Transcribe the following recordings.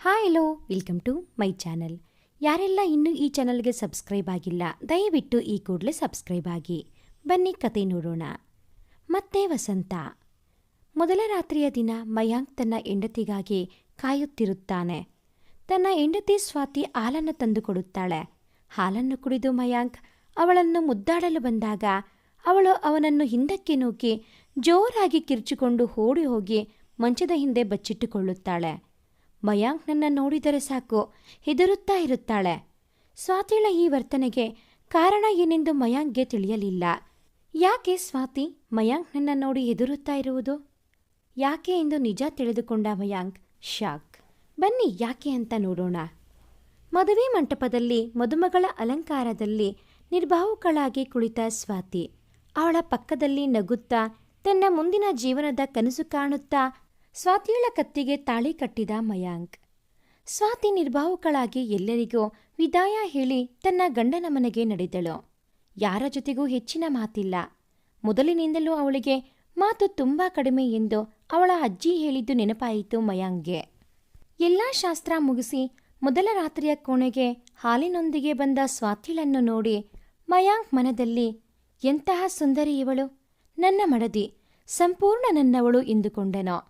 Hi hello welcome to my channel ಯಾರೆಲ್ಲ ಇನ್ನೂ ಈ ಚಾನಲ್ಗೆ ಸಬ್ಸ್ಕ್ರೈಬ್ ಆಗಿಲ್ಲ, ದಯವಿಟ್ಟು ಈ ಕೂಡಲೇ ಸಬ್ಸ್ಕ್ರೈಬ್ ಆಗಿ. ಬನ್ನಿ ಕತೆ ನೋಡೋಣ. ಮತ್ತೆ ವಸಂತ. ಮೊದಲ ರಾತ್ರಿಯ ದಿನ ಮಯಾಂಕ್ ತನ್ನ ಹೆಂಡತಿಗಾಗಿ ಕಾಯುತ್ತಿರುತ್ತಾನೆ. ತನ್ನ ಹೆಂಡತಿ ಸ್ವಾತಿ ಹಾಲನ್ನು ತಂದು ಕೊಡುತ್ತಾಳೆ. ಹಾಲನ್ನು ಕುಡಿದು ಮಯಾಂಕ್ ಅವಳನ್ನು ಮುದ್ದಾಡಲು ಬಂದಾಗ ಅವಳು ಅವನನ್ನು ಹಿಂದಕ್ಕೆ ನೂಕಿ ಜೋರಾಗಿ ಕಿರ್ಚಿಕೊಂಡು ಓಡಿ ಹೋಗಿ ಮಂಚದ ಹಿಂದೆ ಬಚ್ಚಿಟ್ಟುಕೊಳ್ಳುತ್ತಾಳೆ. ಮಯಾಂಕ್ ನನ್ನ ನೋಡಿದರೆ ಸಾಕು, ಹೆದರುತ್ತಾ ಇರುತ್ತಾಳೆ. ಸ್ವಾತಿಳ ಈ ವರ್ತನೆಗೆ ಕಾರಣ ಏನೆಂದು ಮಯಾಂಕ್ಗೆ ತಿಳಿಯಲಿಲ್ಲ. ಯಾಕೆ ಸ್ವಾತಿ, ಮಯಾಂಕ್ ನನ್ನ ನೋಡಿ ಹೆದರುತ್ತಾ ಇರುವುದು? ಯಾಕೆ ಎಂದು ನಿಜ ತಿಳಿದುಕೊಂಡ ಮಯಾಂಕ್, ಶಾಕ್. ಬನ್ನಿ ಯಾಕೆ ಅಂತ ನೋಡೋಣ. ಮದುವೆ ಮಂಟಪದಲ್ಲಿ ಮದುಮಗಳ ಅಲಂಕಾರದಲ್ಲಿ ನಿರ್ಭಾವುಕಳಾಗಿ ಕುಳಿತ ಸ್ವಾತಿ, ಅವಳ ಪಕ್ಕದಲ್ಲಿ ನಗುತ್ತಾ, ತನ್ನ ಮುಂದಿನ ಜೀವನದ ಕನಸು ಕಾಣುತ್ತಾ ಸ್ವಾತಿಯಳ ಕತ್ತಿಗೆ ತಾಳಿ ಕಟ್ಟಿದ ಮಯಾಂಕ್. ಸ್ವಾತಿ ನಿರ್ಭಾವುಕಳಾಗಿ ಎಲ್ಲರಿಗೂ ವಿದಾಯ ಹೇಳಿ ತನ್ನ ಗಂಡನ ಮನೆಗೆ ನಡೆದಳು. ಯಾರ ಜೊತೆಗೂ ಹೆಚ್ಚಿನ ಮಾತಿಲ್ಲ. ಮೊದಲಿನಿಂದಲೂ ಅವಳಿಗೆ ಮಾತು ತುಂಬಾ ಕಡಿಮೆ ಎಂದು ಅವಳ ಅಜ್ಜಿ ಹೇಳಿದ್ದು ನೆನಪಾಯಿತು ಮಯಾಂಕ್ಗೆ. ಎಲ್ಲಾ ಶಾಸ್ತ್ರ ಮುಗಿಸಿ ಮೊದಲ ರಾತ್ರಿಯ ಕೋಣೆಗೆ ಹಾಲಿನೊಂದಿಗೆ ಬಂದ ಸ್ವಾತಿಳನ್ನು ನೋಡಿ ಮಯಾಂಕ್ ಮನದಲ್ಲಿ, ಎಂತಹ ಸುಂದರಿ ಇವಳು. ನನ್ನ ಮಡದಿ, ಸಂಪೂರ್ಣ ನನ್ನವಳು ಎಂದುಕೊಂಡನೋ.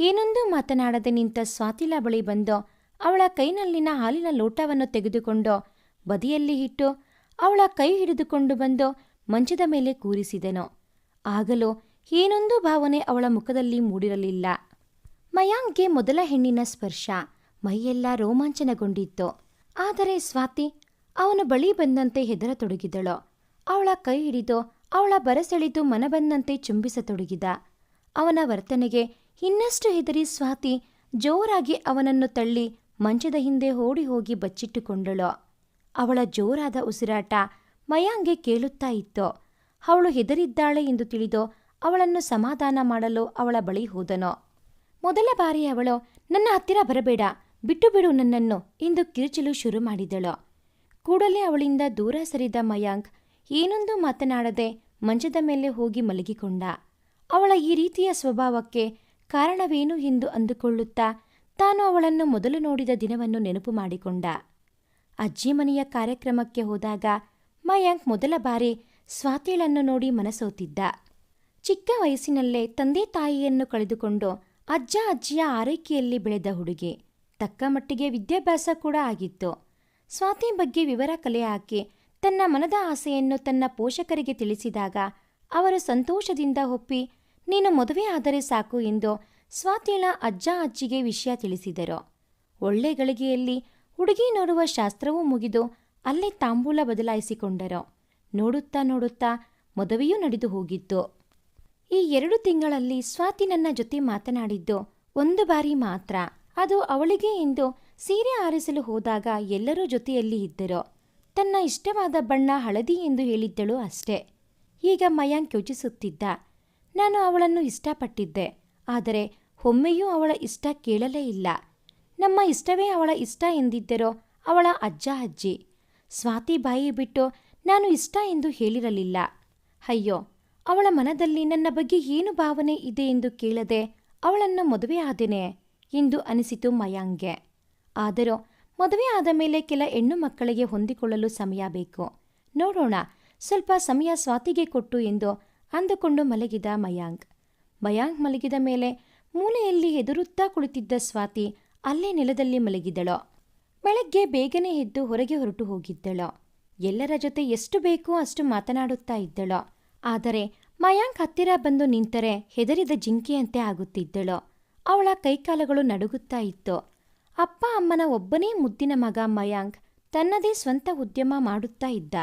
ಏನೊಂದೂ ಮಾತನಾಡದೆ ನಿಂತ ಸ್ವಾತಿಲ ಬಳಿ ಬಂದು ಅವಳ ಕೈನಲ್ಲಿನ ಹಾಲಿನ ಲೋಟವನ್ನು ತೆಗೆದುಕೊಂಡು ಬದಿಯಲ್ಲಿ ಇಟ್ಟು ಅವಳ ಕೈ ಹಿಡಿದುಕೊಂಡು ಬಂದು ಮಂಚದ ಮೇಲೆ ಕೂರಿಸಿದನು. ಆಗಲೂ ಏನೊಂದು ಭಾವನೆ ಅವಳ ಮುಖದಲ್ಲಿ ಮೂಡಿರಲಿಲ್ಲ. ಮಯಾಂಕ್ಗೆ ಮೊದಲ ಹೆಣ್ಣಿನ ಸ್ಪರ್ಶ ಮೈಯೆಲ್ಲ ರೋಮಾಂಚನಗೊಂಡಿತ್ತು. ಆದರೆ ಸ್ವಾತಿ ಅವನ ಬಳಿ ಬಂದಂತೆ ಹೆದರತೊಡಗಿದಳು. ಅವಳ ಕೈ ಹಿಡಿದು ಅವಳ ಬರಸೆಳೆದು ಮನಬಂದಂತೆ ಚುಂಬಿಸತೊಡಗಿದ. ಅವನ ವರ್ತನೆಗೆ ಇನ್ನಷ್ಟು ಹೆದರಿ ಸ್ವಾತಿ ಜೋರಾಗಿ ಅವನನ್ನು ತಳ್ಳಿ ಮಂಚದ ಹಿಂದೆ ಓಡಿ ಹೋಗಿ ಬಚ್ಚಿಟ್ಟುಕೊಂಡಳು. ಅವಳ ಜೋರಾದ ಉಸಿರಾಟ ಮಯಾಂಗೆ ಕೇಳುತ್ತಾ ಇತ್ತು. ಅವಳು ಹೆದರಿದ್ದಾಳೆ ಎಂದು ತಿಳಿದು ಅವಳನ್ನು ಸಮಾಧಾನ ಮಾಡಲು ಅವಳ ಬಳಿ ಹೋದನು. ಮೊದಲ ಬಾರಿ ಅವಳು, ನನ್ನ ಹತ್ತಿರ ಬರಬೇಡ, ಬಿಟ್ಟು ಬಿಡು ನನ್ನನ್ನು ಎಂದು ಕಿರುಚಲು ಶುರು ಮಾಡಿದಳು. ಕೂಡಲೇ ಅವಳಿಂದ ದೂರ ಸರಿದ ಮಯಾಂಕ್ ಏನೊಂದು ಮಾತನಾಡದೆ ಮಂಚದ ಮೇಲೆ ಹೋಗಿ ಮಲಗಿಕೊಂಡ. ಅವಳ ಈ ರೀತಿಯ ಸ್ವಭಾವಕ್ಕೆ ಕಾರಣವೇನು ಎಂದು ಅಂದುಕೊಳ್ಳುತ್ತಾ ತಾನು ಅವಳನ್ನು ಮೊದಲು ನೋಡಿದ ದಿನವನ್ನು ನೆನಪು ಮಾಡಿಕೊಂಡ. ಅಜ್ಜಿ ಮನೆಯ ಕಾರ್ಯಕ್ರಮಕ್ಕೆ ಹೋದಾಗ ಮಯಾಂಕ್ ಮೊದಲ ಬಾರಿ ಸ್ವಾತಿಳನ್ನು ನೋಡಿ ಮನಸೋತಿದ್ದ. ಚಿಕ್ಕ ವಯಸ್ಸಿನಲ್ಲೇ ತಂದೆ ತಾಯಿಯನ್ನು ಕಳೆದುಕೊಂಡು ಅಜ್ಜ ಅಜ್ಜಿಯ ಆರೈಕೆಯಲ್ಲಿ ಬೆಳೆದ ಹುಡುಗಿ. ತಕ್ಕ ಮಟ್ಟಿಗೆ ವಿದ್ಯಾಭ್ಯಾಸ ಕೂಡ ಆಗಿತ್ತು. ಸ್ವಾತಿ ಬಗ್ಗೆ ವಿವರ ಕಲೆ ಹಾಕಿ ತನ್ನ ಮನದ ಆಸೆಯನ್ನು ತನ್ನ ಪೋಷಕರಿಗೆ ತಿಳಿಸಿದಾಗ ಅವರು ಸಂತೋಷದಿಂದ ಒಪ್ಪಿ ನೀನು ಮದುವೆ ಆದರೆ ಸಾಕು ಎಂದು ಸ್ವಾತಿಳ ಅಜ್ಜ ಅಜ್ಜಿಗೆ ವಿಷಯ ತಿಳಿಸಿದರು. ಒಳ್ಳೆ ಗಳಿಗೆಯಲ್ಲಿ ಹುಡುಗಿ ನೋಡುವ ಶಾಸ್ತ್ರವೂ ಮುಗಿದು ಅಲ್ಲೇ ತಾಂಬೂಲ ಬದಲಾಯಿಸಿಕೊಂಡರು. ನೋಡುತ್ತಾ ನೋಡುತ್ತಾ ಮದುವೆಯೂ ನಡೆದು ಹೋಗಿತ್ತು. ಈ ಎರಡು ತಿಂಗಳಲ್ಲಿ ಸ್ವಾತಿ ನನ್ನ ಜೊತೆ ಮಾತನಾಡಿದ್ದು ಒಂದು ಬಾರಿ ಮಾತ್ರ. ಅದು ಅವಳಿಗೆ ಎಂದು ಸೀರೆ ಆರಿಸಲು ಹೋದಾಗ ಎಲ್ಲರೂ ಜೊತೆಯಲ್ಲಿ ಇದ್ದರು. ತನ್ನ ಇಷ್ಟವಾದ ಬಣ್ಣ ಹಳದಿ ಎಂದು ಹೇಳಿದ್ದಳು ಅಷ್ಟೇ. ಈಗ ಮಯಾಂಕ್ ಯೋಚಿಸುತ್ತಿದ್ದ. ನಾನು ಅವಳನ್ನು ಇಷ್ಟಪಟ್ಟಿದ್ದೆ. ಆದರೆ ಒಮ್ಮೆಯೂ ಅವಳ ಇಷ್ಟ ಕೇಳಲೇ ಇಲ್ಲ. ನಮ್ಮ ಇಷ್ಟವೇ ಅವಳ ಇಷ್ಟ ಎಂದಿದ್ದರೋ ಅವಳ ಅಜ್ಜ ಅಜ್ಜಿ. ಸ್ವಾತಿ ಬಾಯಿ ಬಿಟ್ಟು ನಾನು ಇಷ್ಟ ಎಂದು ಹೇಳಿರಲಿಲ್ಲ. ಅಯ್ಯೋ, ಅವಳ ಮನದಲ್ಲಿ ನನ್ನ ಬಗ್ಗೆ ಏನು ಭಾವನೆ ಇದೆ ಎಂದು ಕೇಳದೆ ಅವಳನ್ನು ಮದುವೆ ಆದೆನೆ ಎಂದು ಅನಿಸಿತು ಮಯಾಂಗೆ. ಆದರೂ ಮದುವೆ ಆದ ಮೇಲೆ ಕೆಲ ಹೆಣ್ಣು ಮಕ್ಕಳಿಗೆ ಹೊಂದಿಕೊಳ್ಳಲು ಸಮಯ ಬೇಕು. ನೋಡೋಣ, ಸ್ವಲ್ಪ ಸಮಯ ಸ್ವಾತಿಗೆ ಕೊಟ್ಟು ಎಂದು ಅಂದುಕೊಂಡು ಮಲಗಿದ ಮಯಾಂಕ್. ಮಯಾಂಕ್ ಮಲಗಿದ ಮೇಲೆ ಮೂಲೆಯಲ್ಲಿ ಹೆದರುತ್ತಾ ಕುಳಿತಿದ್ದ ಸ್ವಾತಿ ಅಲ್ಲೇ ನೆಲದಲ್ಲಿ ಮಲಗಿದಳು. ಬೆಳಗ್ಗೆ ಬೇಗನೆ ಎದ್ದು ಹೊರಗೆ ಹೊರಟು ಹೋಗಿದ್ದಳು. ಎಲ್ಲರ ಜೊತೆ ಎಷ್ಟು ಬೇಕೋ ಅಷ್ಟು ಮಾತನಾಡುತ್ತಾ ಇದ್ದಳು. ಆದರೆ ಮಯಾಂಕ್ ಹತ್ತಿರ ಬಂದು ನಿಂತರೆ ಹೆದರಿದ ಜಿಂಕೆಯಂತೆ ಆಗುತ್ತಿದ್ದಳು. ಅವಳ ಕೈಕಾಲುಗಳು ನಡುಗುತ್ತಾ ಇತ್ತು. ಅಪ್ಪ ಅಮ್ಮನ ಒಬ್ಬನೇ ಮುದ್ದಿನ ಮಗ ಮಯಾಂಕ್ ತನ್ನದೇ ಸ್ವಂತ ಉದ್ಯಮ ಮಾಡುತ್ತಾ ಇದ್ದ.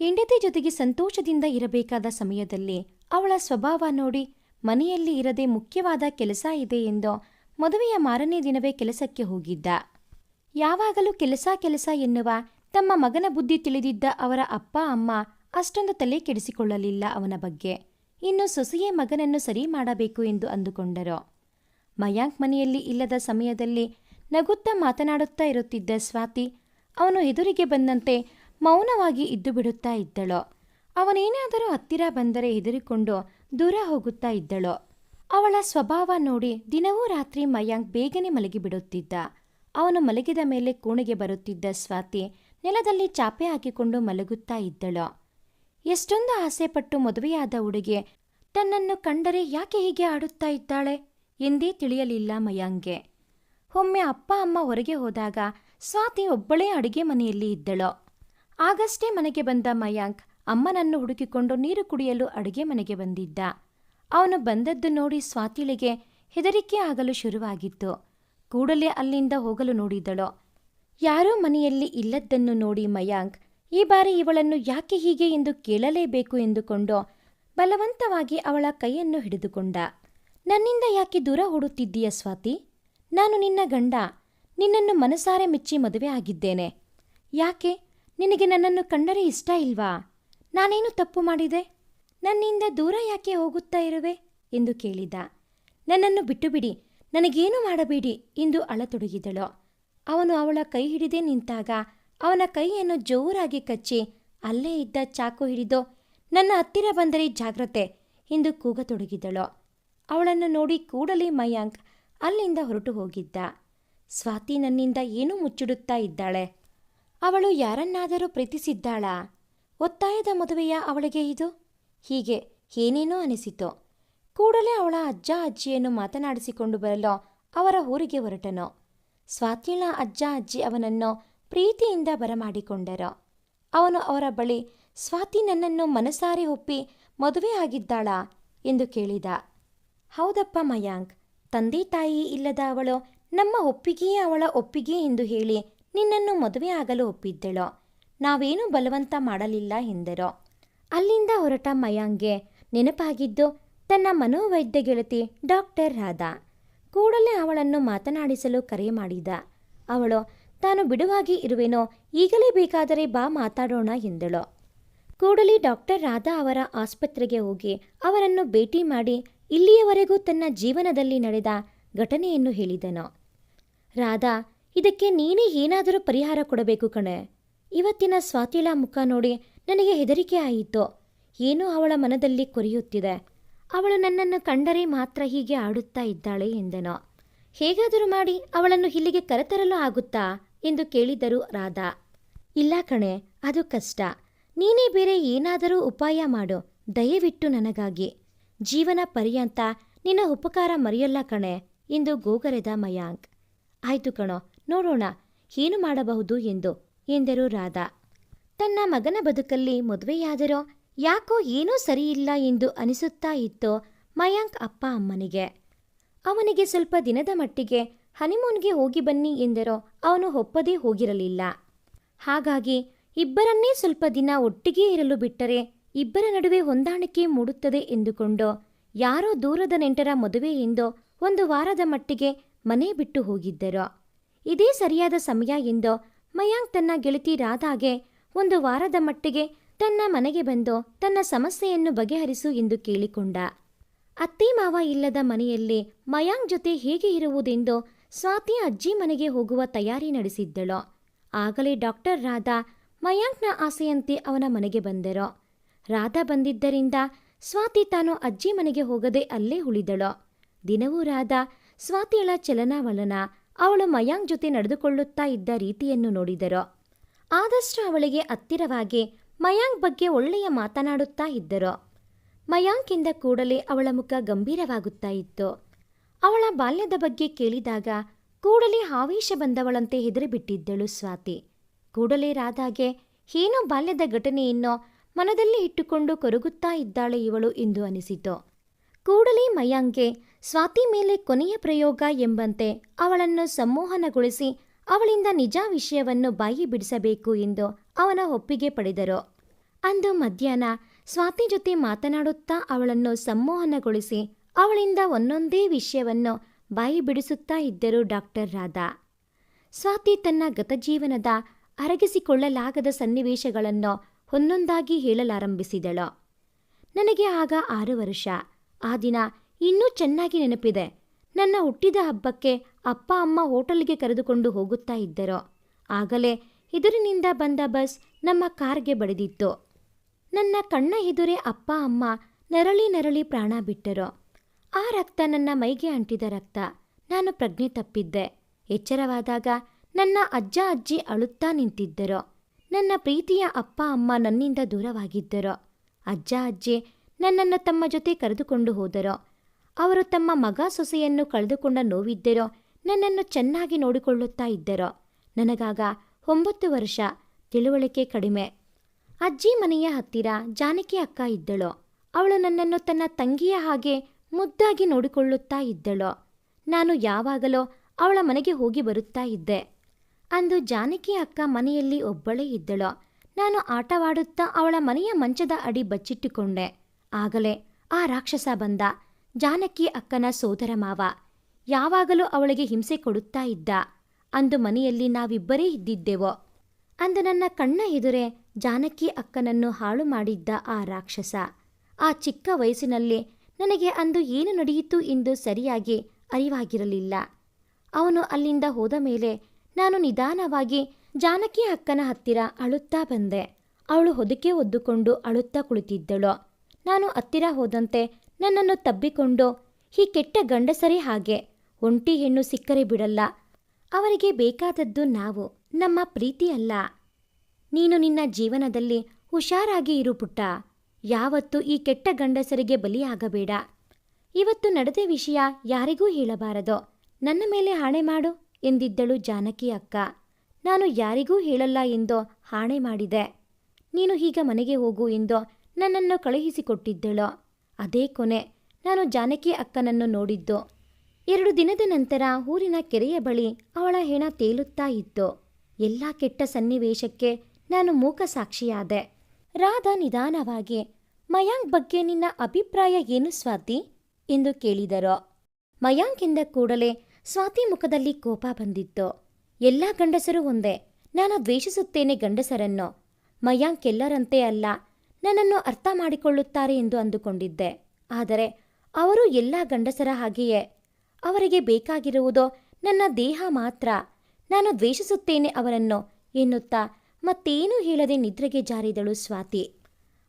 ಹೆಂಡತಿ ಜೊತೆಗೆ ಸಂತೋಷದಿಂದ ಇರಬೇಕಾದ ಸಮಯದಲ್ಲಿ ಅವಳ ಸ್ವಭಾವ ನೋಡಿ ಮನೆಯಲ್ಲಿ ಇರದೆ ಮುಖ್ಯವಾದ ಕೆಲಸ ಇದೆ ಎಂದು ಮದುವೆಯ ಮಾರನೇ ದಿನವೇ ಕೆಲಸಕ್ಕೆ ಹೋಗಿದ್ದ. ಯಾವಾಗಲೂ ಕೆಲಸ ಕೆಲಸ ಎನ್ನುವ ತಮ್ಮ ಮಗನ ಬುದ್ಧಿ ತಿಳಿದಿದ್ದ ಅವರ ಅಪ್ಪ ಅಮ್ಮ ಅಷ್ಟೊಂದು ತಲೆ ಕೆಡಿಸಿಕೊಳ್ಳಲಿಲ್ಲ ಅವನ ಬಗ್ಗೆ. ಇನ್ನು ಸೊಸೆಯೇ ಮಗನನ್ನು ಸರಿ ಮಾಡಬೇಕು ಎಂದು ಅಂದುಕೊಂಡರು. ಮಯಾಂಕ್ ಮನೆಯಲ್ಲಿ ಇಲ್ಲದ ಸಮಯದಲ್ಲಿ ನಗುತ್ತಾ ಮಾತನಾಡುತ್ತಾ ಇರುತ್ತಿದ್ದ ಸ್ವಾತಿ ಅವನು ಎದುರಿಗೆ ಬಂದಂತೆ ಮೌನವಾಗಿ ಇದ್ದು ಬಿಡುತ್ತಾ ಇದ್ದಳು. ಅವನೇನಾದರೂ ಹತ್ತಿರ ಬಂದರೆ ಹೆದರಿಕೊಂಡು ದೂರ ಹೋಗುತ್ತಾ ಇದ್ದಳು. ಅವಳ ಸ್ವಭಾವ ನೋಡಿ ದಿನವೂ ರಾತ್ರಿ ಮಯಾಂಕ್ ಬೇಗನೆ ಮಲಗಿಬಿಡುತ್ತಿದ್ದ. ಅವನು ಮಲಗಿದ ಮೇಲೆ ಕೋಣೆಗೆ ಬರುತ್ತಿದ್ದ ಸ್ವಾತಿ ನೆಲದಲ್ಲಿ ಚಾಪೆ ಹಾಕಿಕೊಂಡು ಮಲಗುತ್ತಾ ಇದ್ದಳು. ಎಷ್ಟೊಂದು ಆಸೆಪಟ್ಟು ಮದುವೆಯಾದ ಹುಡುಗಿ ತನ್ನನ್ನು ಕಂಡರೆ ಯಾಕೆ ಹೀಗೆ ಆಡುತ್ತಾ ಇದ್ದಾಳೆ ಎಂದೇ ತಿಳಿಯಲಿಲ್ಲ ಮಯಾಂಗೆ ಒಮ್ಮೆ ಅಪ್ಪ ಅಮ್ಮ ಹೊರಗೆ ಹೋದಾಗ ಸ್ವಾತಿ ಒಬ್ಬಳೇ ಅಡುಗೆ ಮನೆಯಲ್ಲಿ ಇದ್ದಳು. ಆಗಷ್ಟೇ ಮನೆಗೆ ಬಂದ ಮಯಾಂಕ್ ಅಮ್ಮನನ್ನು ಹುಡುಕಿಕೊಂಡು ನೀರು ಕುಡಿಯಲು ಅಡುಗೆ ಮನೆಗೆ ಬಂದಿದ್ದ. ಅವನು ಬಂದದ್ದು ನೋಡಿ ಸ್ವಾತಿಳಿಗೆ ಹೆದರಿಕೆ ಆಗಲು ಶುರುವಾಗಿತ್ತು. ಕೂಡಲೇ ಅಲ್ಲಿಂದ ಹೋಗಲು ನೋಡಿದಳು. ಯಾರೋ ಮನೆಯಲ್ಲಿ ಇಲ್ಲದ್ದನ್ನು ನೋಡಿ ಮಯಾಂಕ್, ಈ ಬಾರಿ ಇವಳನ್ನು ಯಾಕೆ ಹೀಗೆ ಎಂದು ಕೇಳಲೇಬೇಕು ಎಂದುಕೊಂಡು ಬಲವಂತವಾಗಿ ಅವಳ ಕೈಯನ್ನು ಹಿಡಿದುಕೊಂಡ. ನನ್ನಿಂದ ಯಾಕೆ ದೂರ ಓಡುತ್ತಿದ್ದೀಯ ಸ್ವಾತಿ? ನಾನು ನಿನ್ನ ಗಂಡ, ನಿನ್ನನ್ನು ಮನಸಾರೆ ಮೆಚ್ಚಿ ಮದುವೆ ಆಗಿದ್ದೇನೆ. ಯಾಕೆ? ನಿನಗೆ ನನ್ನನ್ನು ಕಂಡರೆ ಇಷ್ಟ ಇಲ್ವಾ? ನಾನೇನು ತಪ್ಪು ಮಾಡಿದೆ? ನನ್ನಿಂದ ದೂರ ಯಾಕೆ ಹೋಗುತ್ತಾ ಇರುವೆ? ಎಂದು ಕೇಳಿದ. ನನ್ನನ್ನು ಬಿಟ್ಟು ಬಿಡಿ ನನಗೇನು ಮಾಡಬೇಡಿ ಎಂದು ಅಳತೊಡಗಿದಳು. ಅವನು ಅವಳ ಕೈ ಹಿಡಿದೇ ನಿಂತಾಗ ಅವನ ಕೈಯನ್ನು ಜೋರಾಗಿ ಕಚ್ಚಿ ಅಲ್ಲೇ ಇದ್ದ ಚಾಕು ಹಿಡಿದು, ನನ್ನ ಹತ್ತಿರ ಬಂದರೆ ಜಾಗ್ರತೆ ಎಂದು ಕೂಗತೊಡಗಿದಳು. ಅವಳನ್ನು ನೋಡಿ ಕೂಡಲೇ ಮಯಾಂಕ್ ಅಲ್ಲಿಂದ ಹೊರಟು ಹೋಗಿದ್ದ. ಸ್ವಾತಿ ನನ್ನಿಂದ ಏನೂ ಮುಚ್ಚಿಡುತ್ತಾ ಇದ್ದಾಳೆ? ಅವಳು ಯಾರನ್ನಾದರೂ ಪ್ರೀತಿಸಿದ್ದಾಳಾ? ಒತ್ತಾಯದ ಮದುವೆಯ ಅವಳಿಗೆ ಇದು? ಹೀಗೆ ಏನೇನೋ ಅನಿಸಿತು. ಕೂಡಲೇ ಅವಳ ಅಜ್ಜ ಅಜ್ಜಿಯನ್ನು ಮಾತನಾಡಿಸಿಕೊಂಡು ಬರಲು ಅವರ ಊರಿಗೆ ಹೊರಟನು. ಸ್ವಾತಿಳ ಅಜ್ಜ ಅಜ್ಜಿ ಅವನನ್ನು ಪ್ರೀತಿಯಿಂದ ಬರಮಾಡಿಕೊಂಡರು. ಅವನು ಅವರ ಬಳಿ, ಸ್ವಾತಿ ನನ್ನನ್ನು ಮನಸಾರಿ ಒಪ್ಪಿ ಮದುವೆ ಆಗಿದ್ದಾಳಾ ಎಂದು ಕೇಳಿದ. ಹೌದಪ್ಪ ಮಯಾಂಕ್, ತಂದೆ ತಾಯಿ ಇಲ್ಲದ ಅವಳು ನಮ್ಮ ಒಪ್ಪಿಗೆಯೇ ಅವಳ ಒಪ್ಪಿಗೆ ಎಂದು ಹೇಳಿ ನಿನ್ನನ್ನು ಮದುವೆ ಆಗಲು ಒಪ್ಪಿದ್ದಳು. ನಾವೇನು ಬಲವಂತ ಮಾಡಲಿಲ್ಲ ಎಂದರು. ಅಲ್ಲಿಂದ ಹೊರಟ ಮಯಾಂಗೆ ನೆನಪಾಗಿದ್ದು ತನ್ನ ಮನೋವೈದ್ಯ ಗೆಳತಿ ಡಾಕ್ಟರ್ ರಾಧಾ. ಕೂಡಲೇ ಅವಳನ್ನು ಮಾತನಾಡಿಸಲು ಕರೆ ಮಾಡಿದ. ಅವಳು, ತಾನು ಬಿಡುವಾಗಿ ಇರುವೆನೋ, ಈಗಲೇ ಬೇಕಾದರೆ ಬಾ ಮಾತಾಡೋಣ ಎಂದಳು. ಕೂಡಲೇ ಡಾಕ್ಟರ್ ರಾಧಾ ಅವರ ಆಸ್ಪತ್ರೆಗೆ ಹೋಗಿ ಅವರನ್ನು ಭೇಟಿ ಮಾಡಿ ಇಲ್ಲಿಯವರೆಗೂ ತನ್ನ ಜೀವನದಲ್ಲಿ ನಡೆದ ಘಟನೆಯನ್ನು ಹೇಳಿದನು. ರಾಧಾ ಇದಕ್ಕೆ ನೀನೇ ಏನಾದರೂ ಪರಿಹಾರ ಕೊಡಬೇಕು ಕಣೆ. ಇವತ್ತಿನ ಸ್ವಾತಿಳ ಮುಖ ನೋಡಿ ನನಗೆ ಹೆದರಿಕೆ ಆಯಿತು. ಏನೂ ಅವಳ ಮನದಲ್ಲಿ ಕೊರೆಯುತ್ತಿದೆ. ಅವಳು ನನ್ನನ್ನು ಕಂಡರೆ ಮಾತ್ರ ಹೀಗೆ ಆಡುತ್ತಾ ಇದ್ದಾಳೆ ಎಂದನು. ಹೇಗಾದರೂ ಮಾಡಿ ಅವಳನ್ನು ಇಲ್ಲಿಗೆ ಕರೆತರಲು ಆಗುತ್ತಾ ಎಂದು ಕೇಳಿದರು ರಾಧಾ. ಇಲ್ಲ ಕಣೆ, ಅದು ಕಷ್ಟ. ನೀನೇ ಬೇರೆ ಏನಾದರೂ ಉಪಾಯ ಮಾಡು, ದಯವಿಟ್ಟು ನನಗಾಗಿ. ಜೀವನ ಪರ್ಯಂತ ನಿನ್ನ ಉಪಕಾರ ಮರೆಯಲ್ಲ ಕಣೆ ಎಂದು ಗೋಗರೆದ ಮಯಾಂಕ್. ಆಯ್ತು ಕಣೋ ನೋಡೋಣ, ಏನು ಮಾಡಬಹುದು ಎಂದು ಎಂದರು ರಾಧಾ. ತನ್ನ ಮಗನ ಬದುಕಲ್ಲಿ ಮದುವೆಯಾದರೋ ಯಾಕೋ ಏನೂ ಸರಿಯಿಲ್ಲ ಎಂದು ಅನಿಸುತ್ತಾ ಇತ್ತು ಮಯಾಂಕ್ ಅಪ್ಪ ಅಮ್ಮನಿಗೆ. ಅವನಿಗೆ ಸ್ವಲ್ಪ ದಿನದ ಮಟ್ಟಿಗೆ ಹನಿಮೂನ್ಗೆ ಹೋಗಿ ಬನ್ನಿ ಎಂದರೋ ಅವನು ಒಪ್ಪದೇ ಹೋಗಿರಲಿಲ್ಲ. ಹಾಗಾಗಿ ಇಬ್ಬರನ್ನೇ ಸ್ವಲ್ಪ ದಿನ ಒಟ್ಟಿಗೆ ಇರಲು ಬಿಟ್ಟರೆ ಇಬ್ಬರ ನಡುವೆ ಹೊಂದಾಣಿಕೆ ಮೂಡುತ್ತದೆ ಎಂದುಕೊಂಡು ಯಾರೋ ದೂರದ ನೆಂಟರ ಮದುವೆ ಎಂದು ಒಂದು ವಾರದ ಮಟ್ಟಿಗೆ ಮನೆ ಬಿಟ್ಟು ಹೋಗಿದ್ದರು. ಇದೇ ಸರಿಯಾದ ಸಮಯ ಎಂದು ಮಯಾಂಕ್ ತನ್ನ ಗೆಳತಿ ರಾಧಾಗೆ ಒಂದು ವಾರದ ಮಟ್ಟಿಗೆ ತನ್ನ ಮನೆಗೆ ಬಂದು ತನ್ನ ಸಮಸ್ಯೆಯನ್ನು ಬಗೆಹರಿಸು ಎಂದು ಕೇಳಿಕೊಂಡ. ಅತ್ತೆ ಮಾವ ಇಲ್ಲದ ಮನೆಯಲ್ಲಿ ಮಯಾಂಕ್ ಜೊತೆ ಹೇಗೆ ಇರುವುದೆಂದು ಸ್ವಾತಿ ಅಜ್ಜಿ ಮನೆಗೆ ಹೋಗುವ ತಯಾರಿ ನಡೆಸಿದ್ದಳು. ಆಗಲೇ ಡಾಕ್ಟರ್ ರಾಧಾ ಮಯಾಂಕ್ನ ಆಸೆಯಂತೆ ಅವನ ಮನೆಗೆ ಬಂದರು. ರಾಧಾ ಬಂದಿದ್ದರಿಂದ ಸ್ವಾತಿ ತಾನು ಅಜ್ಜಿ ಮನೆಗೆ ಹೋಗದೆ ಅಲ್ಲೇ ಉಳಿದಳು. ದಿನವೂ ರಾಧಾ ಸ್ವಾತಿಯಳ ಚಲನವಲನ ಅವಳು ಮಯಾಂಕ್ ಜೊತೆ ನಡೆದುಕೊಳ್ಳುತ್ತಾ ಇದ್ದ ರೀತಿಯನ್ನು ನೋಡಿದರು. ಆದಷ್ಟು ಅವಳಿಗೆ ಹತ್ತಿರವಾಗಿ ಮಯಾಂಕ್ ಬಗ್ಗೆ ಒಳ್ಳೆಯ ಮಾತನಾಡುತ್ತಾ ಇದ್ದರು. ಮಯಾಂಕಿಂದ ಕೂಡಲೇ ಅವಳ ಮುಖ ಗಂಭೀರವಾಗುತ್ತಾ ಇತ್ತು. ಅವಳ ಬಾಲ್ಯದ ಬಗ್ಗೆ ಕೇಳಿದಾಗ ಕೂಡಲೇ ಆವೇಶ ಬಂದವಳಂತೆ ಹೆದರಿಬಿಟ್ಟಿದ್ದಳು ಸ್ವಾತಿ. ಕೂಡಲೇ ರಾಧಾಗೆ, ಏನೋ ಬಾಲ್ಯದ ಘಟನೆಯನ್ನು ಮನದಲ್ಲಿ ಇಟ್ಟುಕೊಂಡು ಕೊರಗುತ್ತಾ ಇದ್ದಾಳೆ ಇವಳು ಎಂದು ಅನಿಸಿತು. ಕೂಡಲೇ ಮಯಾಂಕ್ಗೆ ಸ್ವಾತಿ ಮೇಲೆ ಕೊನೆಯ ಪ್ರಯೋಗ ಎಂಬಂತೆ ಅವಳನ್ನು ಸಂಮೋಹನಗೊಳಿಸಿ ಅವಳಿಂದ ನಿಜ ವಿಷಯವನ್ನು ಬಾಯಿ ಬಿಡಿಸಬೇಕು ಎಂದು ಅವನ ಒಪ್ಪಿಗೆ ಪಡೆದರು. ಅಂದು ಮಧ್ಯಾಹ್ನ ಸ್ವಾತಿ ಜೊತೆ ಮಾತನಾಡುತ್ತಾ ಅವಳನ್ನು ಸಂಮೋಹನಗೊಳಿಸಿ ಅವಳಿಂದ ಒಂದೊಂದೇ ವಿಷಯವನ್ನು ಬಾಯಿ ಬಿಡಿಸುತ್ತಾ ಇದ್ದರು ಡಾಕ್ಟರ್ ರಾಧಾ. ಸ್ವಾತಿ ತನ್ನ ಗತಜೀವನದ ಅರಗಿಸಿಕೊಳ್ಳಲಾಗದ ಸನ್ನಿವೇಶಗಳನ್ನು ಒಂದೊಂದಾಗಿ ಹೇಳಲಾರಂಭಿಸಿದಳು. ನನಗೆ ಆಗ ಆರು ವರ್ಷ. ಆ ದಿನ ಇನ್ನೂ ಚೆನ್ನಾಗಿ ನೆನಪಿದೆ. ನನ್ನ ಹುಟ್ಟಿದ ಹಬ್ಬಕ್ಕೆ ಅಪ್ಪ, ಅಮ್ಮ ಹೋಟೆಲ್ಗೆ ಕರೆದುಕೊಂಡು ಹೋಗುತ್ತಾ ಇದ್ದರು. ಆಗಲೇ ಎದುರಿನಿಂದ ಬಂದ ಬಸ್ ನಮ್ಮ ಕಾರ್ಗೆ ಬಡಿದಿತ್ತು. ನನ್ನ ಕಣ್ಣ ಎದುರೇ ಅಪ್ಪ, ಅಮ್ಮ ನರಳಿ ನರಳಿ ಪ್ರಾಣ ಬಿಟ್ಟರು. ಆ ರಕ್ತ ನನ್ನ ಮೈಗೆ ಅಂಟಿದ ರಕ್ತ. ನಾನು ಪ್ರಜ್ಞೆ ತಪ್ಪಿದ್ದೆ. ಎಚ್ಚರವಾದಾಗ ನನ್ನ ಅಜ್ಜ, ಅಜ್ಜಿ ಅಳುತ್ತಾ ನಿಂತಿದ್ದರು. ನನ್ನ ಪ್ರೀತಿಯ ಅಪ್ಪ, ಅಮ್ಮ ನನ್ನಿಂದ ದೂರವಾಗಿದ್ದರು. ಅಜ್ಜ, ಅಜ್ಜಿ ನನ್ನನ್ನು ತಮ್ಮ ಜೊತೆ ಕರೆದುಕೊಂಡು ಹೋದರು. ಅವರು ತಮ್ಮ ಮಗ ಸೊಸೆಯನ್ನು ಕಳೆದುಕೊಂಡ ನೋವಿದ್ದರೋ, ನನ್ನನ್ನು ಚೆನ್ನಾಗಿ ನೋಡಿಕೊಳ್ಳುತ್ತಾ ಇದ್ದರೋ, ನನಗಾಗ ಒಂಬತ್ತು ವರ್ಷ, ತಿಳುವಳಿಕೆ ಕಡಿಮೆ. ಅಜ್ಜಿ ಮನೆಯ ಹತ್ತಿರ ಜಾನಕಿ ಅಕ್ಕ ಇದ್ದಳು. ಅವಳು ನನ್ನನ್ನು ತನ್ನ ತಂಗಿಯ ಹಾಗೆ ಮುದ್ದಾಗಿ ನೋಡಿಕೊಳ್ಳುತ್ತಾ ಇದ್ದಳು. ನಾನು ಯಾವಾಗಲೋ ಅವಳ ಮನೆಗೆ ಹೋಗಿ ಬರುತ್ತಾ ಇದ್ದೆ. ಅಂದು ಜಾನಕಿ ಅಕ್ಕ ಮನೆಯಲ್ಲಿ ಒಬ್ಬಳೇ ಇದ್ದಳು. ನಾನು ಆಟವಾಡುತ್ತಾ ಅವಳ ಮನೆಯ ಮಂಚದ ಅಡಿ ಬಚ್ಚಿಟ್ಟುಕೊಂಡೆ. ಆಗಲೇ ಆ ರಾಕ್ಷಸ ಬಂದ. ಜಾನಕಿ ಅಕ್ಕನ ಸೋದರ ಮಾವ, ಯಾವಾಗಲೂ ಅವಳಿಗೆ ಹಿಂಸೆ ಕೊಡುತ್ತಾ ಇದ್ದ. ಅಂದು ಮನೆಯಲ್ಲಿ ನಾವಿಬ್ಬರೇ ಇದ್ದಿದ್ದೆವೋ. ಅಂದು ನನ್ನ ಕಣ್ಣ ಎದುರೇ ಜಾನಕಿ ಅಕ್ಕನನ್ನು ಹಾಳು ಮಾಡಿದ್ದ ಆ ರಾಕ್ಷಸ. ಆ ಚಿಕ್ಕ ವಯಸ್ಸಿನಲ್ಲಿ ನನಗೆ ಅಂದು ಏನು ನಡೆಯಿತು ಎಂದು ಸರಿಯಾಗಿ ಅರಿವಾಗಿರಲಿಲ್ಲ. ಅವನು ಅಲ್ಲಿಂದ ಹೋದ ಮೇಲೆ ನಾನು ನಿಧಾನವಾಗಿ ಜಾನಕಿ ಅಕ್ಕನ ಹತ್ತಿರ ಅಳುತ್ತಾ ಬಂದೆ. ಅವಳು ಹೊದಿಕೆ ಒದ್ದುಕೊಂಡು ಅಳುತ್ತಾ ಕುಳಿತಿದ್ದಳು. ನಾನು ಹತ್ತಿರ ಹೋದಂತೆ ನನ್ನನ್ನು ತಬ್ಬಿಕೊಂಡು? ಈ ಕೆಟ್ಟ ಗಂಡಸರೇ ಹಾಗೆ. ಒಂಟಿ ಹೆಣ್ಣು ಸಿಕ್ಕರೆ ಬಿಡಲ್ಲ. ಅವರಿಗೆ ಬೇಕಾದದ್ದು ನಾವು, ನಮ್ಮ ಪ್ರೀತಿಯಲ್ಲ ನೀನು ನಿನ್ನ ಜೀವನದಲ್ಲಿ ಹುಷಾರಾಗಿ ಇರು ಪುಟ್ಟ. ಯಾವತ್ತೂ ಈ ಕೆಟ್ಟ ಗಂಡಸರಿಗೆ ಬಲಿಯಾಗಬೇಡ. ಇವತ್ತು ನಡೆದ ವಿಷಯ ಯಾರಿಗೂ ಹೇಳಬಾರದು? ನನ್ನ ಮೇಲೆ ಹಾಣೆ ಮಾಡು, ಎಂದಿದ್ದಳು ಜಾನಕಿ ಅಕ್ಕ. ನಾನು ಯಾರಿಗೂ ಹೇಳಲ್ಲ ಎಂದು ಹಾಣೆ ಮಾಡಿದೆ. ನೀನು ಈಗ ಮನೆಗೆ ಹೋಗು ಎಂದು ನನ್ನನ್ನು ಕಳುಹಿಸಿಕೊಟ್ಟಿದ್ದಳು. ಅದೇ ಕೊನೆ. ನಾನು ಜಾನಕಿ ಅಕ್ಕನನ್ನು ನೋಡಿದ್ದು. ಎರಡು ದಿನದ ನಂತರ ಊರಿನ ಕೆರೆಯ ಬಳಿ ಅವಳ ಹೆಣ ತೇಲುತ್ತಾ ಇತ್ತು. ಎಲ್ಲ ಕೆಟ್ಟ ಸನ್ನಿವೇಶಕ್ಕೆ ನಾನು ಮೂಕ ಸಾಕ್ಷಿಯಾದೆ. ರಾಧಾ ನಿಧಾನವಾಗಿ, ಮಯಾಂಕ್ ಬಗ್ಗೆ ನಿನ್ನ ಅಭಿಪ್ರಾಯ ಏನು ಸ್ವಾತಿ? ಎಂದು ಕೇಳಿದರು. ಮಯಾಂಕ್ ಎಂದ ಕೂಡಲೇ ಸ್ವಾತಿ ಮುಖದಲ್ಲಿ ಕೋಪ ಬಂದಿತ್ತು. ಎಲ್ಲ ಗಂಡಸರು ಒಂದೇ. ನಾನು ದ್ವೇಷಿಸುತ್ತೇನೆ ಗಂಡಸರನ್ನು. ಮಯಾಂಕ್ ಎಲ್ಲರಂತೆ ಅಲ್ಲ. ನನ್ನನ್ನು ಅರ್ಥ ಮಾಡಿಕೊಳ್ಳುತ್ತಾರೆ ಎಂದು ಅಂದುಕೊಂಡಿದ್ದೆ. ಆದರೆ ಅವರು ಎಲ್ಲ ಗಂಡಸರ ಹಾಗೆಯೇ. ಅವರಿಗೆ ಬೇಕಾಗಿರುವುದು ನನ್ನ ದೇಹ ಮಾತ್ರ. ನಾನು ದ್ವೇಷಿಸುತ್ತೇನೆ ಅವರನ್ನು ಎನ್ನುತ್ತಾ ಮತ್ತೇನೂ ಹೇಳದೆ ನಿದ್ರೆಗೆ ಜಾರಿದಳು ಸ್ವಾತಿ.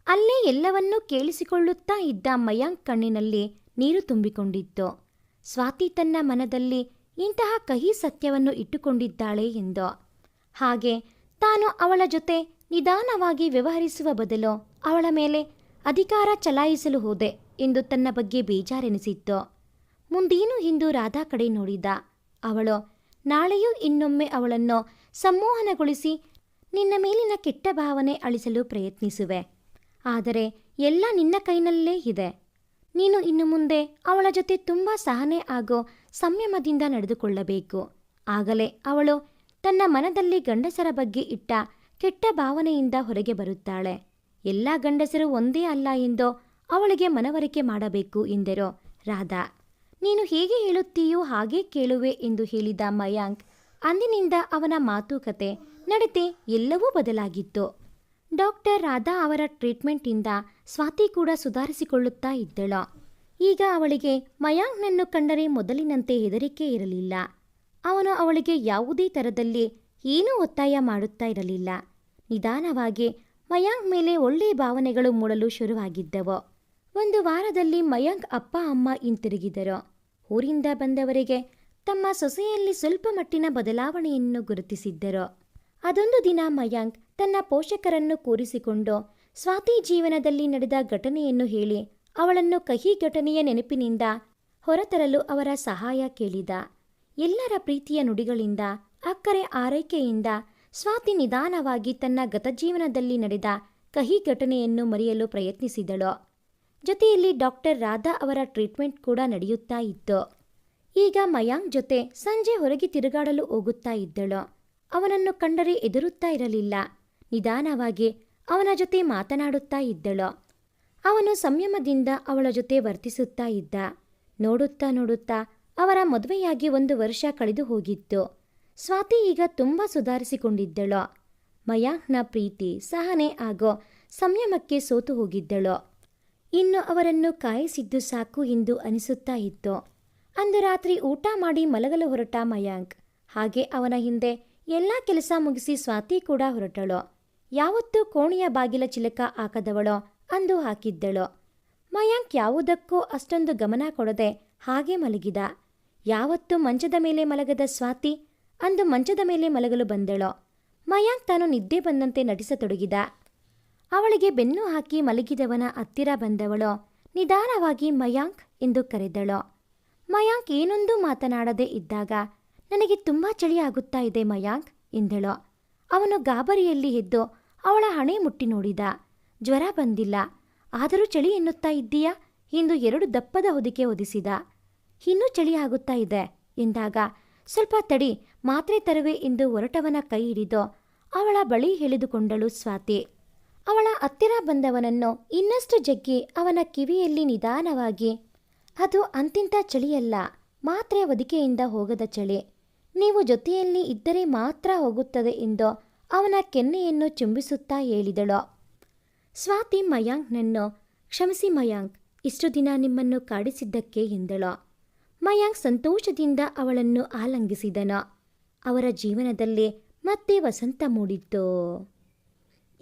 ಅಲ್ಲೇ ಎಲ್ಲವನ್ನೂ ಕೇಳಿಸಿಕೊಳ್ಳುತ್ತಾ ಇದ್ದ ಮಯಾಂಕ್ ಕಣ್ಣಿನಲ್ಲಿ ನೀರು ತುಂಬಿಕೊಂಡಿತ್ತು. ಸ್ವಾತಿ ತನ್ನ ಮನದಲ್ಲಿ ಇಂತಹ ಕಹಿ ಸತ್ಯವನ್ನು ಇಟ್ಟುಕೊಂಡಿದ್ದಾಳೆ ಎಂದು. ಹಾಗೆ ತಾನು ಅವಳ ಜೊತೆ ನಿಧಾನವಾಗಿ ವ್ಯವಹರಿಸುವ ಬದಲು ಅವಳ ಮೇಲೆ ಅಧಿಕಾರ ಚಲಾಯಿಸಲು ಹೋದೆ ಎಂದು ತನ್ನ ಬಗ್ಗೆ ಬೇಜಾರೆನಿಸಿತ್ತು. ಮುಂದೇನು ಎಂದು ರಾಧಾ ಕಡೆ ನೋಡಿದ? ಅವಳು, ನಾಳೆಯೂ ಇನ್ನೊಮ್ಮೆ ಅವಳನ್ನು ಸಂಮೋಹನಗೊಳಿಸಿ ನಿನ್ನ ಮೇಲಿನ ಕೆಟ್ಟ ಭಾವನೆ ಅಳಿಸಲು ಪ್ರಯತ್ನಿಸುವೆ. ಆದರೆ ಎಲ್ಲ ನಿನ್ನ ಕೈನಲ್ಲೇ ಇದೆ. ನೀನು ಇನ್ನು ಮುಂದೆ ಅವಳ ಜೊತೆ ತುಂಬ ಸಹನೆ ಆಗೋ ಸಂಯಮದಿಂದ ನಡೆದುಕೊಳ್ಳಬೇಕು. ಆಗಲೇ ಅವಳು ತನ್ನ ಮನದಲ್ಲಿ ಗಂಡಸರ ಬಗ್ಗೆ ಇಟ್ಟ ಕೆಟ್ಟ ಭಾವನೆಯಿಂದ ಹೊರಗೆ ಬರುತ್ತಾಳೆ. ಎಲ್ಲ ಗಂಡಸರು ಒಂದೇ ಅಲ್ಲ ಎಂದೋ ಅವಳಿಗೆ ಮನವರಿಕೆ ಮಾಡಬೇಕು ಎಂದರು. ರಾಧಾ, ನೀನು ಹೇಗೆ ಹೇಳುತ್ತೀಯೋ ಹಾಗೇ ಕೇಳುವೆ ಎಂದು ಹೇಳಿದ ಮಯಾಂಕ್ ಅಂದಿನಿಂದ ಅವನ ಮಾತುಕತೆ ನಡತೆ ಎಲ್ಲವೂ ಬದಲಾಗಿತ್ತು. ಡಾಕ್ಟರ್ ರಾಧಾ ಅವರ ಟ್ರೀಟ್ಮೆಂಟಿಂದ ಸ್ವಾತಿ ಕೂಡ ಸುಧಾರಿಸಿಕೊಳ್ಳುತ್ತಾ ಇದ್ದಳು. ಈಗ ಅವಳಿಗೆ ಮಯಾಂಕ್ನನ್ನು ಕಂಡರೆ ಮೊದಲಿನಂತೆ ಹೆದರಿಕೆ ಇರಲಿಲ್ಲ. ಅವನು ಅವಳಿಗೆ ಯಾವುದೇ ಥರದಲ್ಲಿ ಏನೂ ಒತ್ತಾಯ ಮಾಡುತ್ತಾ ಇರಲಿಲ್ಲ. ನಿಧಾನವಾಗಿ ಮಯಾಂಕ್ ಮೇಲೆ ಒಳ್ಳೆಯ ಭಾವನೆಗಳು ಮೂಡಲು ಶುರುವಾಗಿದ್ದವು. ಒಂದು ವಾರದಲ್ಲಿ ಮಯಾಂಕ್ ಅಪ್ಪ, ಅಮ್ಮ ಹಿಂತಿರುಗಿದರು. ಊರಿಂದ ಬಂದವರಿಗೆ ತಮ್ಮ ಸೊಸೆಯಲ್ಲಿ ಸ್ವಲ್ಪ ಮಟ್ಟಿನ ಬದಲಾವಣೆಯನ್ನು ಗುರುತಿಸಿದ್ದರು. ಅದೊಂದು ದಿನ ಮಯಾಂಕ್ ತನ್ನ ಪೋಷಕರನ್ನು ಕೂರಿಸಿಕೊಂಡು ಸ್ವಾತಿ ಜೀವನದಲ್ಲಿ ನಡೆದ ಘಟನೆಯನ್ನು ಹೇಳಿ ಅವಳನ್ನು ಕಹಿ ಘಟನೆಯ ನೆನಪಿನಿಂದ ಹೊರತರಲು ಅವರ ಸಹಾಯ ಕೇಳಿದ. ಎಲ್ಲರ ಪ್ರೀತಿಯ ನುಡಿಗಳಿಂದ, ಅಕ್ಕರೆ ಆರೈಕೆಯಿಂದ ಸ್ವಾತಿ ನಿಧಾನವಾಗಿ ತನ್ನ ಗತಜೀವನದಲ್ಲಿ ನಡೆದ ಕಹಿ ಘಟನೆಯನ್ನು ಮರೆಯಲು ಪ್ರಯತ್ನಿಸಿದಳು. ಜೊತೆಯಲ್ಲಿ ಡಾಕ್ಟರ್ ರಾಧಾ ಅವರ ಟ್ರೀಟ್ಮೆಂಟ್ ಕೂಡ ನಡೆಯುತ್ತಾ ಇತ್ತು. ಈಗ ಮಯಾಂಕ್ ಜೊತೆ ಸಂಜೆ ಹೊರಗೆ ತಿರುಗಾಡಲು ಹೋಗುತ್ತಾ ಇದ್ದಳು. ಅವನನ್ನು ಕಂಡರೆ ಎದುರುತ್ತಾ ಇರಲಿಲ್ಲ. ನಿಧಾನವಾಗಿ ಅವನ ಜೊತೆ ಮಾತನಾಡುತ್ತಾ ಇದ್ದಳು. ಅವನು ಸಂಯಮದಿಂದ ಅವಳ ಜೊತೆ ವರ್ತಿಸುತ್ತಾ ಇದ್ದ. ನೋಡುತ್ತಾ ನೋಡುತ್ತಾ ಅವರ ಮದುವೆಯಾಗಿ ಒಂದು ವರ್ಷ ಕಳೆದು ಹೋಗಿತ್ತು. ಸ್ವಾತಿ ಈಗ ತುಂಬ ಸುಧಾರಿಸಿಕೊಂಡಿದ್ದಳು. ಮಯಾಂಕ್ನ ಪ್ರೀತಿ ಸಹನೆ ಆಗೋ ಸಂಯಮಕ್ಕೆ ಸೋತು ಹೋಗಿದ್ದಳು. ಇನ್ನು ಅವರನ್ನು ಕಾಯಿಸಿದ್ದು ಸಾಕು ಎಂದು ಅನಿಸುತ್ತಾ ಇತ್ತು. ಅಂದು ರಾತ್ರಿ ಊಟ ಮಾಡಿ ಮಲಗಲು ಹೊರಟ ಮಯಾಂಕ್. ಹಾಗೆ ಅವನ ಹಿಂದೆ ಎಲ್ಲ ಕೆಲಸ ಮುಗಿಸಿ ಸ್ವಾತಿ ಕೂಡ ಹೊರಟಳು. ಯಾವತ್ತೂ ಕೋಣೆಯ ಬಾಗಿಲ ಚಿಲಕ ಹಾಕದವಳೋ ಅಂದು ಹಾಕಿದ್ದಳು. ಮಯಾಂಕ್ ಯಾವುದಕ್ಕೂ ಅಷ್ಟೊಂದು ಗಮನ ಕೊಡದೆ ಹಾಗೆ ಮಲಗಿದ. ಯಾವತ್ತೂ ಮಂಚದ ಮೇಲೆ ಮಲಗದ ಸ್ವಾತಿ ಅಂದು ಮಂಚದ ಮೇಲೆ ಮಲಗಲು ಬಂದಳು. ಮಯಾಂಕ್ ತಾನು ನಿದ್ದೆ ಬಂದಂತೆ ನಟಿಸತೊಡಗಿದ. ಅವಳಿಗೆ ಬೆನ್ನು ಹಾಕಿ ಮಲಗಿದವನ ಹತ್ತಿರ ಬಂದವಳು. ನಿಧಾನವಾಗಿ ಮಯಾಂಕ್ ಎಂದು ಕರೆದಳು. ಮಯಾಂಕ್ ಏನೊಂದೂ ಮಾತನಾಡದೆ ಇದ್ದಾಗ, ನನಗೆ ತುಂಬ ಚಳಿ ಆಗುತ್ತಾ ಇದೆ ಮಯಾಂಕ್ ಎಂದಳು. ಅವನು ಗಾಬರಿಯಲ್ಲಿ ಎದ್ದು ಅವಳ ಹಣೆ ಮುಟ್ಟಿ ನೋಡಿದ. ಜ್ವರ ಬಂದಿಲ್ಲ. ಆದರೂ ಚಳಿ ಎನ್ನುತ್ತಾ ಇದ್ದೀಯಾ ಎಂದು ಎರಡು ದಪ್ಪದ ಹೊದಿಕೆ ಒದಿಸಿದ ಇನ್ನೂ ಚಳಿ ಆಗುತ್ತಾ ಇದೆ ಎಂದಾಗ ಸ್ವಲ್ಪ ತಡಿ ಮಾತ್ರೆ ತರುವೆ ಎಂದು ಹೊರಟವನ ಕೈ ಹಿಡಿದು ಅವಳ ಬಳಿ ಎಳೆದುಕೊಂಡಳು ಸ್ವಾತಿ. ಅವಳ ಹತ್ತಿರ ಬಂದವನನ್ನು ಇನ್ನಷ್ಟು ಜಗ್ಗಿ ಅವನ ಕಿವಿಯಲ್ಲಿ ನಿಧಾನವಾಗಿ, ಅದು ಅಂತಿಂತ ಚಳಿಯಲ್ಲ, ಮಾತ್ರೆ ಒದಿಕೆಯಿಂದ ಹೋಗದ ಚಳಿ. ನೀವು ಜೊತೆಯಲ್ಲಿ ಇದ್ದರೆ ಮಾತ್ರ ಹೋಗುತ್ತದೆ ಎಂದು ಅವನ ಕೆನ್ನೆಯನ್ನು ಚುಂಬಿಸುತ್ತಾ ಹೇಳಿದಳು. ಸ್ವಾತಿ ಮಯಾಂಕ್ನನ್ನು, ಕ್ಷಮಿಸಿ ಮಯಾಂಕ್, ಇಷ್ಟು ದಿನ ನಿಮ್ಮನ್ನು ಕಾಡಿಸಿದ್ದಕ್ಕೆ ಎಂದಳು. ಮಯಾಂಕ್ ಸಂತೋಷದಿಂದ ಅವಳನ್ನು ಆಲಂಗಿಸಿದನು. ಅವರ ಜೀವನದಲ್ಲಿ ಮತ್ತೆ ವಸಂತ ಮೂಡಿತ್ತು.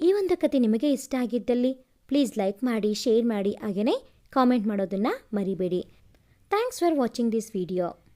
ಈ ಒಂದು ಕತೆ ನಿಮಗೆ ಇಷ್ಟ ಆಗಿದ್ದಲ್ಲಿ ಪ್ಲೀಸ್ ಲೈಕ್ ಮಾಡಿ ಶೇರ್ ಮಾಡಿ ಹಾಗೆಯೇ ಕಾಮೆಂಟ್ ಮಾಡೋದನ್ನು ಮರಿಬೇಡಿ. Thanks for watching this video